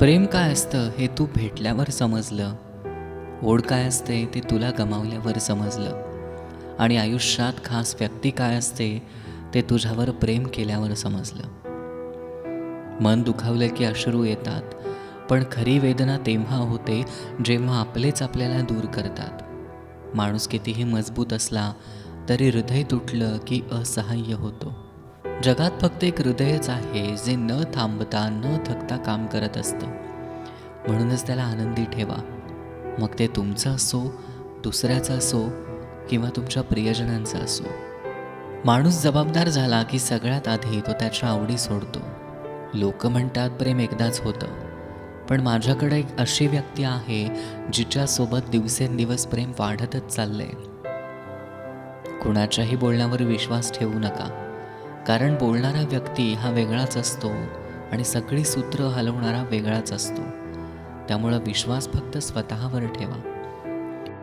प्रेम काय असतं हे तू भेटल्यावर समजलं? ओढ काय असते ते तुला गमावल्यावर समजलं? आणि आयुष्यात खास व्यक्ती काय असते ते तुझ्यावर प्रेम केल्यावर समजलं? मन दुखावलं की अश्रू येतात पण खरी वेदना तेव्हा होते जेव्हा आपलेच आपल्याला दूर करतात. माणूस कितीही मजबूत असला तरी हृदय तुटलं की असहाय्य होतो. जगात फक्त एक हृदयच आहे जे न थांबता न थकता काम करत असतं. म्हणूनच त्याला आनंदी ठेवा. मग ते तुमचं असो दुसऱ्याचं असो किंवा तुमच्या प्रियजनांचा असो. माणूस जबाबदार झाला की सगळ्यात आधी तो त्याच्या आवडी सोडतो. लोक म्हणतात प्रेम एकदाच होतं. पण माझ्याकडे एक अशी व्यक्ती आहे जिच्यासोबत दिवसेंदिवस प्रेम वाढतच चाललंय. कुणाच्याही बोलण्यावर विश्वास ठेवू नका. कारण बोलणारा व्यक्ती हा वेगळाच असतो आणि सगळी सूत्र हलवणारा वेगळाच असतो. त्यामुळं विश्वास फक्त स्वतःवर ठेवा.